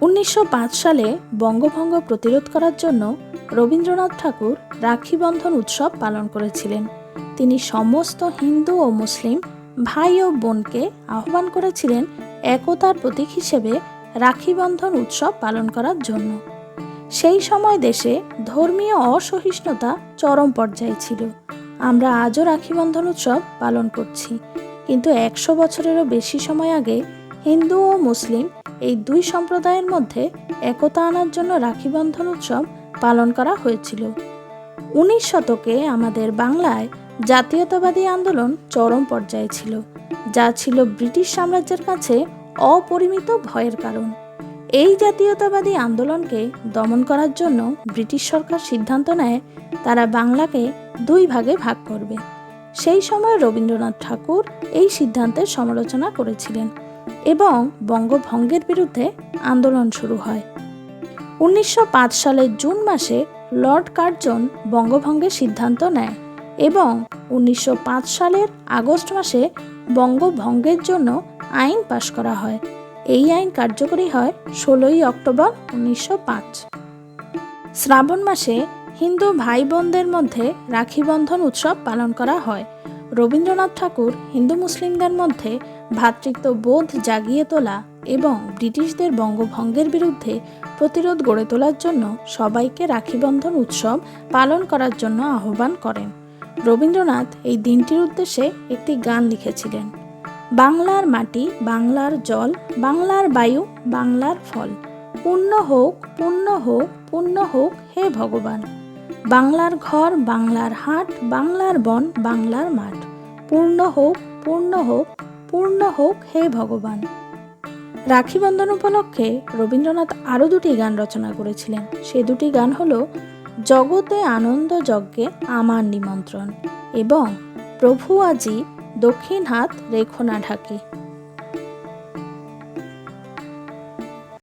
উনিশশো পাঁচ সালে বঙ্গভঙ্গ প্রতিরোধ করার জন্য রবীন্দ্রনাথ ঠাকুর রাখি বন্ধন উৎসব পালন করেছিলেন। তিনি সমস্ত হিন্দু ও মুসলিম ভাই ও বোনকে আহ্বান করেছিলেন একতার প্রতীক হিসেবে রাখি বন্ধন উৎসব পালন করার জন্য। সেই সময় দেশে ধর্মীয় অসহিষ্ণুতা চরম পর্যায়ে ছিল। আমরা আজও রাখি বন্ধন উৎসব পালন করছি, কিন্তু একশো বছরেরও বেশি সময় আগে হিন্দু ও মুসলিম এই দুই সম্প্রদায়ের মধ্যে একতা আনার জন্য রাখি বন্ধন উৎসব পালন করা হয়েছিল। উনিশ শতকে আমাদের বাংলায় জাতীয়তাবাদী আন্দোলন চরম পর্যায়ে ছিল, যা ছিল ব্রিটিশ সাম্রাজ্যের কাছে অপরিমিত ভয়ের কারণ। এই জাতীয়তাবাদী আন্দোলনকে দমন করার জন্য ব্রিটিশ সরকার সিদ্ধান্ত নেয়, তারা বাংলাকে দুই ভাগে ভাগ করবে। সেই সময় রবীন্দ্রনাথ ঠাকুর এই সিদ্ধান্তের সমালোচনা করেছিলেন। এবং বঙ্গভঙ্গের বিরুদ্ধে আন্দোলন শুরু হয়। উনিশশো পাঁচ সালের জুন মাসে লর্ড কার্জন বঙ্গভঙ্গের সিদ্ধান্ত নেয় এবং উনিশশো পাঁচ সালের আগস্ট মাসে বঙ্গভঙ্গের জন্য আইন পাশ করা হয়। এই আইন কার্যকরী হয় ষোলোই অক্টোবর উনিশশো পাঁচ। শ্রাবণ মাসে হিন্দু ভাই বোনদের মধ্যে রাখি বন্ধন উৎসব পালন করা হয়। রবীন্দ্রনাথ ঠাকুর হিন্দু মুসলিমদের মধ্যে ভ্রাতৃত্ব বোধ জাগিয়ে তোলা এবং ব্রিটিশদের বঙ্গভঙ্গের বিরুদ্ধে প্রতিরোধ গড়ে তোলার জন্য সবাইকে রাখিবন্ধন উৎসব পালন করার জন্য আহ্বান করেন। রবীন্দ্রনাথ এই দিনটির উদ্দেশ্যে একটি গান লিখেছিলেন। বাংলার মাটি, বাংলার জল, বাংলার বায়ু, বাংলার ফল। পূর্ণ হোক পূর্ণ হোক পূর্ণ হোক, হে ভগবান। বাংলার ঘর, বাংলার হাট, বাংলার বন, বাংলার মাঠ। পূর্ণ হোক পূর্ণ হোক পূর্ণ হোক হে ভগবান। রাখি বন্ধন উপলক্ষে রবীন্দ্রনাথ আরও দুটি গান রচনা করেছিলেন। সে দুটি গান হল, জগতে আনন্দ যজ্ঞে আমার নিমন্ত্রণ এবং, প্রভু আজি দক্ষিণ হাত রেখো না ঢাকে